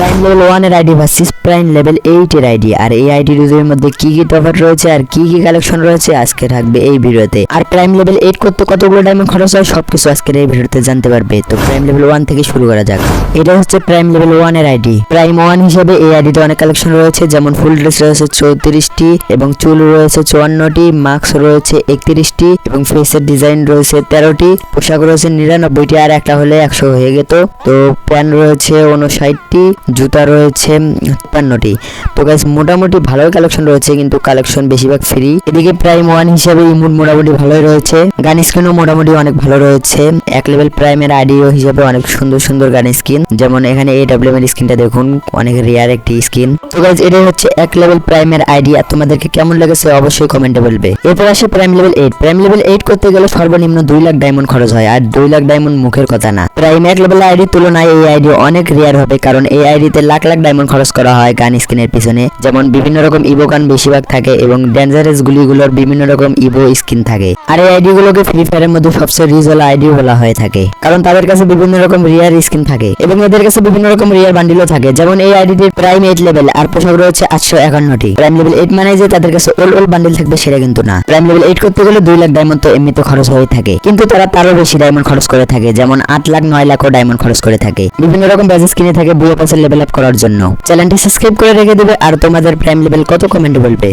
Prime level ওয়ানের ID versus prime level eight এর ID আর এই আইডি দুটোর মধ্যে কি কি তফাৎ রয়েছে আর কি কি কালেকশন রয়েছে আজকে থাকবে এই ভিডিওতে। আর প্রাইম লেভেল এইট করতে কতগুলো ডায়মন্ড খরচ হয় সবকিছু আজকের এই ভিডিওতে জানতে পারবে। তো প্রাইম লেভেল ওয়ান থেকে শুরু করা যাক। এটা হচ্ছে প্রাইম লেভেল ওয়ানের আইডি প্রাইম ওয়ান হিসেবে এই আইডিতে অনেক কালেকশন রয়েছে, যেমন ফুল ড্রেস রয়েছে চৌত্রিশটি এবং চুল রয়েছে চুয়ান্নটি মাস্ক রয়েছে একত্রিশটি এবং ফেসের ডিজাইন রয়েছে তেরোটি, পোশাক রয়েছে নিরানব্বইটি, আর একটা হলে একশো হয়ে যেত তো প্যান্ট রয়েছে উনষাটটি জুতা রয়েছে তিপ্পান্নটি। তো গাইস মোটামুটি ভালোই কালেকশন রয়েছে, কিন্তু কালেকশন বেশিরভাগ ফ্রি এদিকে প্রাইম ওয়ান হিসেবে ইমুড মোটামুটি ভালোই রয়েছে। গান স্কিনও মোটামুটি অনেক ভালো রয়েছে। এক লেভেল প্রাইমের আইডিও হিসেবে অনেক সুন্দর সুন্দর গান স্কিন যেমন এখানে এই ডাব্লিউ এর স্কিনটা দেখুন, অনেক রেয়ার একটি স্কিন তো গাইস এটাই হচ্ছে এক লেভেল প্রাইমের আইডি আর তোমাদেরকে কেমন লেগেছে অবশ্যই কমেন্টে বলবে। এরপর আসে prime level eight prime level eight করতে গেলে সর্বনিম্ন দুই লাখ ডায়মন্ড খরচ হয়। আর দুই লাখ ডায়মন্ড মুখের কথা না। প্রাইম এক লেভেল আইডির তুলনায় এই আইডি অনেক রেয়ার হবে, কারণ এই আইডিতে লাখ লাখ ডায়মন্ড খরচ করা হয় গান স্কিনের পিছনে। যেমন বিভিন্ন রকম ইভো গান বেশিরভাগ থাকে এবং ডেঞ্জারাস গুলিগুলোর বিভিন্ন রকম ইভো স্কিন থাকে। আর এই আইডি গুলোকে ফ্রি ফায়ারের মধ্যে সবচেয়ে রিজল আইডি বলা হয়ে থাকে। কারণ তাদের কাছে বিভিন্ন রকম রিয়ার স্কিন থাকে এবং এদের কাছে বিভিন্ন রকম রিয়ার বান্ডিলও থাকে। যেমন এই আইডিটির প্রাইম এইট লেভেল আর পোশাক রয়েছে আটশো একান্নটি। প্রাইম লেভেল এইট মানে যে তাদের কাছে ওল ওল বান্ডিল থাকবে সেটা কিন্তু না। প্রাইম লেভেল এইট করতে গেলে দুই লাখ ডায়মন্ড তো এমনিতে খরচ হয়ে থাকে। কিন্তু তারা তারও বেশি ডায়মন্ড খরচ করে থাকে। যেমন আট লাখ নয় লাখও ডায়মন্ড খরচ করে থাকে। বিভিন্ন রকম ব্যাজেস কিনে থাকে বুয়ে পাসের লেভেল আপ করার জন্য। চ্যানেলটি সাবস্ক্রাইব করে রেখে দেবে আর তোমাদের প্রাইম লেভেল কত কমেন্ট বলবে।